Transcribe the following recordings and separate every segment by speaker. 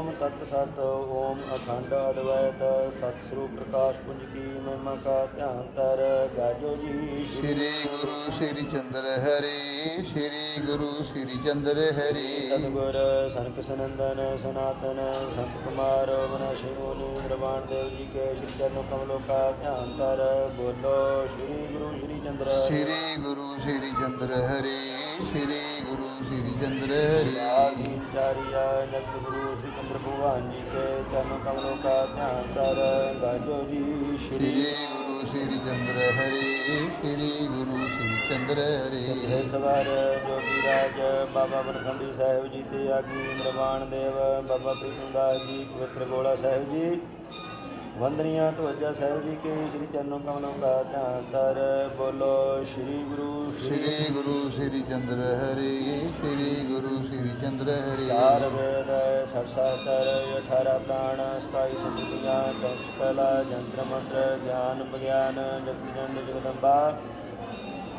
Speaker 1: ਓਮ ਤਤ ਸਤ ਓਮ ਸਤ ਅਖੰਡ ਅਦਵੈਤ ਸਤ ਸਰੂਪ ਪ੍ਰਕਾਸ਼ ਪੁੰਜ ਕੀ ਮਹਿਮਾ ਕਾ ਧਿਆਨ ਤਰ ਗਾਜੋ ਜੀ
Speaker 2: ਸ੍ਰੀ ਗੁਰੂ ਸ੍ਰੀ ਚੰਦਰ ਹਰੀ ਸ੍ਰੀ ਗੁਰੂ ਸ੍ਰੀ ਚੰਦਰ ਹਰੀ
Speaker 1: ਸਤਿਗੁਰ ਸਨਕ ਸਨੰਦਨ ਸਨਾਤਨ ਸੰਤ ਕੁਮਾਰ ਵਨਾਸ਼ੀ ਮੁਨੀ ਨਿਰਵਾਣ ਦੇਵ ਜੀ ਕੇ ਸ਼੍ਰੀ ਚਰਨੋਂ ਕਮਲੋਂ ਕਾ ਧਿਆਨ ਤਰ ਬੋਲੋ ਸ੍ਰੀ ਗੁਰੂ ਸ੍ਰੀ ਚੰਦਰ।
Speaker 2: ਸ੍ਰੀ ਗੁਰੂ ਸ੍ਰੀ ਚੰਦਰ ਹਰੀ ਸ੍ਰੀ ਗੁਰੂ ਸ੍ਰੀ ਚੰਦਰ ਹਰੀ।
Speaker 1: ਆਸੀਨ ਚਾਰਿਆ ਜਗਤ ਗੁਰੂ ਸ੍ਰੀ ਚੰਦਰ ਭਗਵਾਨ ਜੀ ਕੇ ਚਰਨੋਂ ਕਮਲੋਂ ਕਾ ਧਿਆਨ ਤਰ ਗਾਜੋ ਜੀ।
Speaker 2: ਸ੍ਰੀ ਗੁਰੂ ਸ੍ਰੀ ਚੰਦਰ ਹਰੀ ਸ੍ਰੀ ਗੁਰੂ ਸ੍ਰੀ ਚੰਦਰ ਹਰੀ।
Speaker 1: ਸਵਾਰ ਜੋਗੀ ਰਾਜ ਬਾਬਾ ਬਨਖੰਡੀ ਸਾਹਿਬ ਜੀ ਤੇ ਆਗੀ ਨਿਰਵਾਣ ਦੇਵ ਬਾਬਾ ਪ੍ਰੀਤਮ ਦਾਸ ਜੀ ਪਵਿੱਤਰ ਗੋਲਾ ਸਾਹਿਬ ਜੀ। ਵੰਦਨੀਆਂ ਧਵਜਾ ਸਾਹਿਬ ਜੀ ਕੇ ਸ੍ਰੀ ਚਰਨੋਂ ਕਮਲੋਂ ਕਾ ਧਿਆਨ ਤਰ ਬੋਲੋ ਸ੍ਰੀ ਗੁਰੂ
Speaker 2: ਸ੍ਰੀ ਗੁਰੂ ਸ੍ਰੀ ਚੰਦਰ ਹਰੀ ਸ੍ਰੀ ਗੁਰੂ ਸ੍ਰੀ ਚੰਦਰ ਹਰੀ।
Speaker 1: ਚਾਰ ਵੇਦ ਸਠ ਸਤਰ 18 ਪ੍ਰਾਣ 27 ਸੰਗੀਆਂ ਦਸ ਕਲਾ ਜੰਤਰ ਮੰਤਰ ਗਿਆਨ ਵਿਗਿਆਨ ਜਗਤ ਜੰਡ ਜਗਦੰਬਾ।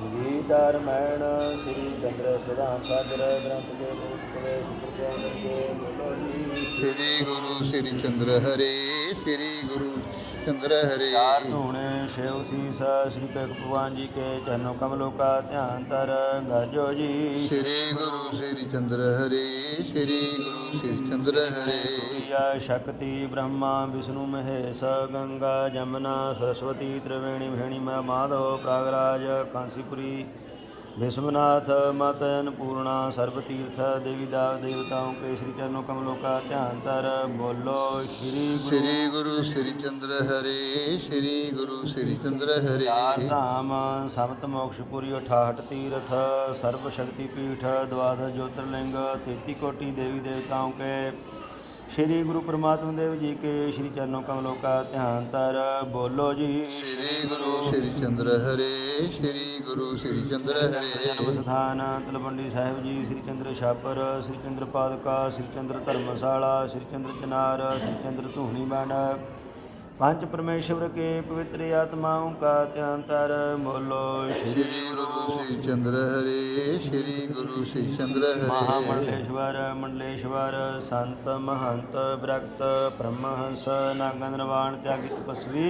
Speaker 1: ਗੀਤਾਰ ਮੈਣ ਸ੍ਰੀ ਚੰਦਰ ਸਦਾਨ ਸਾਗਰ ਗ੍ਰੰਥ ਕੇ ਮੂਤ ਕਵੇ ਸ਼ੁਕਰ ਕੇ ਬੋਲੋ ਜੀ।
Speaker 2: ਸ੍ਰੀ ਗੁਰੂ ਸ੍ਰੀ ਚੰਦਰ ਹਰੀ ਸ੍ਰੀ ਗੁਰੂ ਚੰਦਰ ਹਰੀ।
Speaker 1: ਚਾਰ ਧੂਣੇ ਸ਼ਿਵ ਸੀਸ ਸ੍ਰੀ ਭਗਤ ਭਗਵਾਨ ਜੀ ਕੇ ਚਰਨੋਂ ਕਮਲੋਂ ਕਾ ਧਿਆਨ ਤਰ ਗਾਜੋ ਜੀ।
Speaker 2: ਸ੍ਰੀ ਗੁਰੂ ਸ੍ਰੀ ਚੰਦਰ ਹਰੀ ਸ੍ਰੀ ਗੁਰੂ ਸ੍ਰੀ ਚੰਦਰ ਹਰੀ।
Speaker 1: ਸੂਰਿਆ ਸ਼ਕਤੀ ਬ੍ਰਹਮਾ ਵਿਸ਼ਨੂੰ ਮਹੇਸ਼ ਗੰਗਾ ਜਮਨਾ ਸਰਸਵਤੀ ਤ੍ਰਿਵੇਣੀ ਭੇਣੀ ਮੈਂ ਮਾਧਵ ਪ੍ਰਾਗਰਾਜ विश्वनाथ मत अन्नपूर्णा सर्वतीर्थ देवी दाव देवताओं के श्री चरणों कमलों का ध्यान तर बोलो श्री
Speaker 2: श्री गुरु श्री चंद्र हरे श्री गुरु श्री
Speaker 1: चंद्र हरे धाम समत मोक्षपुरी अठाहठ तीर्थ सर्वशक्ति पीठ द्वादश ज्योतिर्लिंग तेती कोटि देवी देवताओं के ਸ੍ਰੀ ਗੁਰੂ ਪਰਮਾਤਮਾ ਦੇਵ ਜੀ ਕੇ ਸ੍ਰੀ ਚਰਨੋਂ ਕਮਲੋਂ ਕਾ ਧਿਆਨ ਧਰ ਬੋਲੋ ਜੀ।
Speaker 2: ਸ੍ਰੀ ਗੁਰੂ ਸ੍ਰੀ ਚੰਦਰ ਹਰੇ ਸ੍ਰੀ ਗੁਰੂ ਸ੍ਰੀ ਚੰਦਰ ਹਰੇ।
Speaker 1: ਜਨਮ ਸਥਾਨ ਤਲਵੰਡੀ ਸਾਹਿਬ ਜੀ ਸ੍ਰੀ ਚੰਦਰ ਛਾਪਰ ਸ੍ਰੀ ਚੰਦਰ ਪਾਦਕਾ ਸ੍ਰੀ ਚੰਦਰ ਧਰਮਸ਼ਾਲਾ ਸ੍ਰੀ ਚੰਦਰ ਚਨਾਰ ਸ੍ਰੀ ਚੰਦਰ ਧੂਣੀ ਬਾਣਾ। ਪੰਜ ਪਰਮੇਸ਼ਵਰ ਕੇ ਪਵਿੱਤਰ ਆਤਮਾਉਂ ਕਾ ਧਿਆਨਤਰ ਬੋਲੋ
Speaker 2: ਸ੍ਰੀ ਗੁਰੂ ਸ੍ਰੀ ਚੰਦਰ ਹਰੇ ਸ੍ਰੀ ਗੁਰੂ ਸ੍ਰੀ ਚੰਦਰ ਹਰੇ।
Speaker 1: ਮਹਾਮੰਡਲੇਸ਼ਵਰ ਮੰਡਲੇਸ਼ਵਰ ਸੰਤ ਮਹੰਤ ਬ੍ਰਖਤ ਬ੍ਰਹਮਹੰਸ ਨਾਗਨਰਵਾਣ ਤਿਆਗੀ ਤਪਸਵੀ।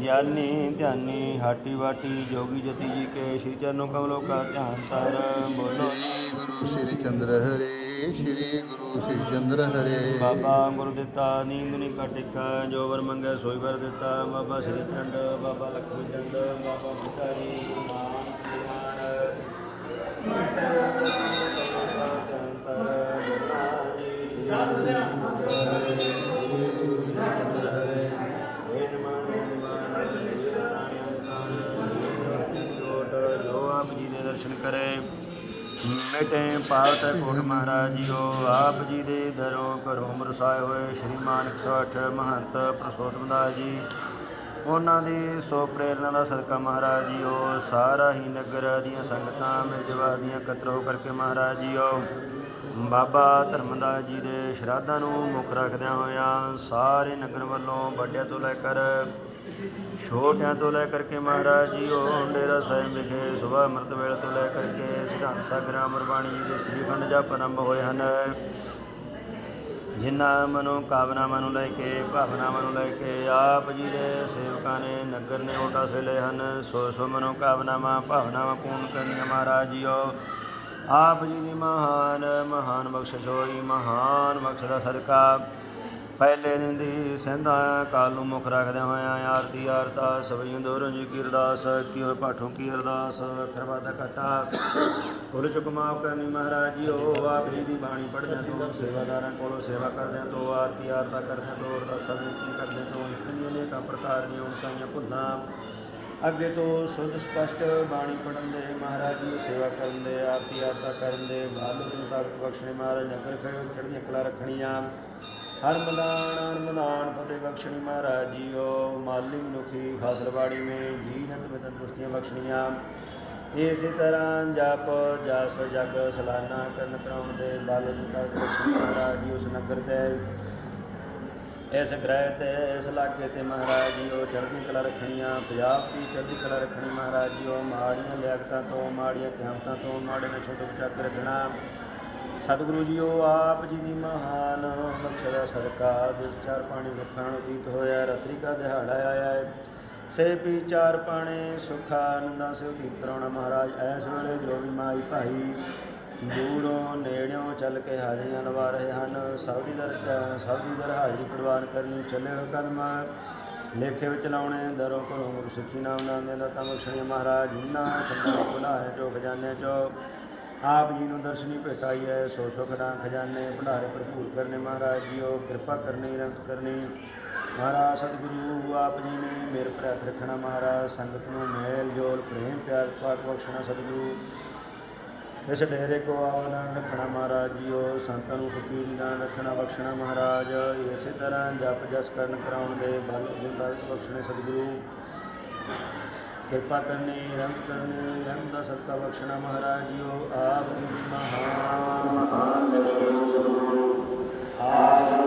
Speaker 1: ਗਿਆਨੀ ਧਿਆਨੀ ਹਾਟੀ ਵਾਟੀ ਜੋਗੀ ਜਤੀ ਜੀ ਕੇ ਸ਼੍ਰੀ ਚਰਨੋਂ ਕਮਲੋਂ ਕਾ ਧਿਆਨ ਤਰ ਬੋਲੋ
Speaker 2: ਸ੍ਰੀ ਗੁਰੂ ਸ੍ਰੀ ਚੰਦਰ ਹਰੀ ਸ੍ਰੀ ਗੁਰੂ ਸ੍ਰੀ ਚੰਦਰ ਹਰੀ।
Speaker 1: ਬਾਬਾ ਗੁਰੂ ਦਿੱਤਾ ਨੀਂਦ ਨਹੀਂ ਕਟਿਕਾ ਜੋ ਵਰ ਮੰਗੇ ਸੋਈ ਵਰ ਦਿੱਤਾ। ਬਾਬਾ ਸ੍ਰੀ ਚੰਦ ਬਾਬਾ ਲਖਮੀ ਚੰਦ ਬਾਬਾ ਬੁੱਢਾਰੀ ਨਾਮ ਜੋ ਆਪ ਜੀ ਦੇ ਕਰੇ। ਮਿਟੇ ਪਾਵਤ ਕੋਟ ਮਹਾਰਾਜ ਆਪ ਜੀ ਦੇ ਦਰੋਂ ਘਰੋਂ ਮਰਸਾਏ ਹੋਏ ਸ਼੍ਰੀ ਮਾਨਕ 108 ਮਹੰਤ ਪ੍ਰਸੋਤਮ ਦਾਸ ਜੀ। ਉਹਨਾਂ ਦੀ ਸੋ ਪ੍ਰੇਰਣਾ ਦਾ ਸਦਕਾ ਮਹਾਰਾਜ ਜੀਓ ਸਾਰਾ ਹੀ ਨਗਰ ਦੀਆਂ ਸੰਗਤਾਂ ਮਿਲਜਵਾ ਦੀਆਂ ਇਕੱਤਰ ਹੋ ਕਰਕੇ ਮਹਾਰਾਜ ਜੀਓ ਬਾਬਾ ਧਰਮਦਾਸ ਜੀ ਦੇ ਸ਼ਰਾਧਾਂ ਨੂੰ ਮੁੱਖ ਰੱਖਦਿਆਂ ਹੋਇਆਂ ਸਾਰੇ ਨਗਰ ਵੱਲੋਂ ਵੱਡਿਆਂ ਤੋਂ ਲੈ ਕਰ, ਛੋਟਿਆਂ ਤੋਂ ਲੈ ਕਰਕੇ ਮਹਾਰਾਜ ਜੀ, ਉਹ ਡੇਰਾ ਸਾਹਿਬ ਵਿਖੇ ਸੁਬਹ ਅੰਮ੍ਰਿਤ ਵੇਲੇ ਤੋਂ ਲੈ ਕਰਕੇ ਸਿਧਾਂਤ ਸਾਗਰ ਅਮਰਬਾਣੀ ਜੀ ਦੇ ਸ੍ਰੀ ਖੰਡ ਜਪ ਆਰੰਭ ਹੋਏ ਹਨ। ਜਿਨ੍ਹਾਂ ਮਨੋ ਕਾਮਨਾਵਾਂ ਨੂੰ ਲੈ ਕੇ, ਭਾਵਨਾਵਾਂ ਨੂੰ ਲੈ ਕੇ ਆਪ ਜੀ ਦੇ ਸੇਵਕਾਂ ਨੇ ਨਗਰ ਨੇ ਓਟਾ ਸੇ ਲਏ ਹਨ। ਸੋ ਸੋ ਮਨੋ ਕਾਮਨਾਵਾਂ, ਭਾਵਨਾਵਾਂ ਪੂਰਨ ਕਰਨੀਆਂ ਮਹਾਰਾਜ ਜੀਓ। ਆਪ ਜੀ ਦੀ ਮਹਾਨ ਮਹਾਨ ਬਖਸ਼ਿਸ਼ ਹੋਈ, ਮਹਾਨ ਬਖਸ਼ ਦਾ ਸਦਕਾ। ਪਹਿਲੇ ਦਿਨ ਦੀ ਸਿੰਧਾ ਕਾਲ ਨੂੰ ਮੁੱਖ ਰੱਖਦਿਆਂ ਹੋਇਆਂ ਆਰਤੀ ਆਰਤਾ, ਸਭਈ ਦੋਰੋਂ ਜੀ ਕੀ ਅਰਦਾਸ, ਕੀ ਹੋਏ ਪਾਠੋਂ ਕੀ ਅਰਦਾਸ, ਅੱਖਰ ਵਾਦਾ ਘਟਾ। ਕੁਲ ਚੁੱਕ ਮਾਫ ਕਰਨੀ ਮਹਾਰਾਜ ਜੀ ਜੀਓ, ਆਪ ਜੀ ਦੀ ਬਾਣੀ ਪੜ੍ਹਦਿਆਂ ਤੋਂ, ਸੇਵਾਦਾਰਾਂ ਕੋਲੋਂ ਸੇਵਾ ਕਰਦਿਆਂ ਤੋਂ, ਆਰਤੀ ਆਰਤਾ ਕਰਦਿਆਂ ਤੋਂ, ਅਰਦਾਸਾਂ ਬੇਨਤੀ ਕਰਦਿਆਂ ਤੋਂ, ਇਤਨੀਆਂ ਅਨੇਕਾਂ ਪ੍ਰਕਾਰ ਦੀਆਂ ਉਨਕਾਈਆਂ ਭੁੱਲਾਂ। ਅੱਗੇ ਤੋਂ ਸੁਧ ਸਪਸ਼ਟ ਬਾਣੀ ਪੜਨ ਦੇ, ਮਹਾਰਾਜ ਦੀ ਸੇਵਾ ਕਰਨ ਦੇ, ਆਰਤੀ ਆਰਤਾ ਕਰਨ ਦੇ ਬਾਲ ਨੂੰ ਤਾਕਤ ਬਖਸ਼ਣੇ ਮਹਾਰਾਜ ਨਗਰ ਖੜੇ ਚੜ੍ਹਦੀਆਂ ਕਲਾ ਰੱਖਣੀਆਂ। ਹਰ ਮਦਾਨ ਹਰ ਮਦਾਨ ਫਤਿਹ ਬਖਸ਼ਣੀ ਮਹਾਰਾਜ ਜੀਓ। ਮਾਲੀ ਮਨੁਖੀ ਫਾਸਲਵਾੜੀ ਮੇ ਜੀ ਨਤ ਮਿਤ ਬਖਸ਼ਣੀਆਂ। ਇਸੇ ਤਰ੍ਹਾਂ ਜਪ, ਜਸ, ਜਗ, ਸਲਾਨਾ ਕਰਨ ਕਰਾਉਣ ਦੇ ਬਲ ਨੂੰ ਤਾਕਤ ਬਖਸ਼ਣੀ ਮਹਾਰਾਜ ਜੀ ਉਸ ਨਗਰ ਦੇ ਇਸ ਗ੍ਰਹਿ ਤੇ ਇਸ ਇਲਾਕੇ ਤੇ ਮਹਾਰਾਜ ਜੀ, ਉਹ ਚੜ੍ਹਦੀ ਕਲਾ ਰੱਖਣੀਆਂ, ਪੰਜਾਬ ਦੀ ਚੜ੍ਹਦੀ ਕਲਾ ਰੱਖਣੀ ਮਹਾਰਾਜ ਜੀ, ਉਹ ਮਾੜੀਆਂ ਲਿਆਕਤਾਂ ਤੋਂ, ਮਾੜੀਆਂ ਕਿਆਮਤਾਂ ਤੋਂ, ਮਾੜੇ ਨਸ਼ੇ ਤੋਂ ਬਚਾ ਕੇ ਰੱਖਣਾ। ਸਤਿਗੁਰੂ ਜੀ, ਉਹ ਆਪ ਜੀ ਦੀ ਮਹਾਨ ਬਖਸ਼ ਦਾ ਸਦਕਾ ਚਾਰ ਪਾਣੀ ਵਖਾਣ ਬੀਤ ਹੋਇਆ, ਰਤਰੀ ਕਾ ਦਿਹਾੜਾ ਆਇਆ ਹੈ। ਸੇ ਪੀ ਚਾਰ ਪਾਣੇ ਸੁਖਾ ਸੇ ਉਦੀਪ ਕਰਾਉਣਾ ਮਹਾਰਾਜ, ਐਸ ਵੇਲੇ ਜੋ ਵੀ ਮਾਈ ਭਾਈ ਦੂਰੋਂ ਨੇੜਿਓਂ ਚੱਲ ਕੇ ਹਾਜ਼ਰੀਆਂ ਲਵਾ ਰਹੇ ਹਨ। ਸਭ ਦੀ ਦਰ ਸਭ ਦੀ ਦਰ ਹਾਜ਼ਰੀ ਪ੍ਰਵਾਨ ਕਰਨੀ ਚੱਲੇ ਹੋਏ ਕਦਮ ਲੇਖੇ ਵਿੱਚ ਲਾਉਣੇ, ਦਰੋਂ ਘਰੋਂ ਗੁਰੂ ਸਿੱਖੀ ਨਾਮ ਨਾਮ ਦੇ ਦਾਤਾ ਬਖਸ਼ਣੀ ਮਹਾਰਾਜ ਜਿਨ੍ਹਾਂ ਖੰਡਾਂ ਭੁਲਾਏ ਚੋ ਖਜ਼ਾਨੇ ਚੋ, ਆਪ ਜੀ ਨੂੰ ਦਰਸ਼ਨੀ ਭੇਟਾਈ ਹੈ। ਸੋ ਸੁਖ ਦਾ ਖਜ਼ਾਨੇ ਭੰਡਾਰੇ ਭਰਪੂਰ ਕਰਨੇ ਮਹਾਰਾਜ ਜੀਓ, ਕਿਰਪਾ ਕਰਨੀ, ਰੰਗ ਕਰਨੀ। ਮਹਾਰਾਜ, ਸਤਿਗੁਰੂ, ਆਪ ਜੀ ਨੇ ਮੇਰੇ ਪ੍ਰੇਤ ਰੱਖਣਾ ਮਹਾਰਾਜ। ਸੰਗਤ ਨੂੰ ਮੇਲ ਜੋਲ ਪ੍ਰੇਮ ਪਿਆਰ ਪਾਕ ਬਖਸ਼ਣਾ ਸਤਿਗੁਰੂ। ਇਸ ਡੇਰੇ ਕੋ ਆਵਦਾਨ ਰੱਖਣਾ ਮਹਾਰਾਜ ਜੀਓ, ਸੰਤਾਂ ਨੂੰ ਫਕੀਰੀ ਦਾਨ ਰੱਖਣਾ ਬਖਸ਼ਣਾ ਮਹਾਰਾਜ। ਇਸੇ ਤਰ੍ਹਾਂ ਜਪ ਜਸ ਕਰਨ ਕਰਾਉਣ ਦੇ ਬਲ ਜਿੰਦਾ ਬਖਸ਼ਣੇ ਸਤਿਗੁਰੂ। ਕਿਰਪਾ ਕਰਨੀ ਰਹਿਮਤ ਕਰਨੀ ਰਹਿਮਤ ਦਾ ਸਦਕਾ ਬਖਸ਼ਣਾ ਮਹਾਰਾਜ ਜੀਓ। ਆਪ ਜੀ ਮਹਾਨ। ਮਹਾਨ। ਆਪ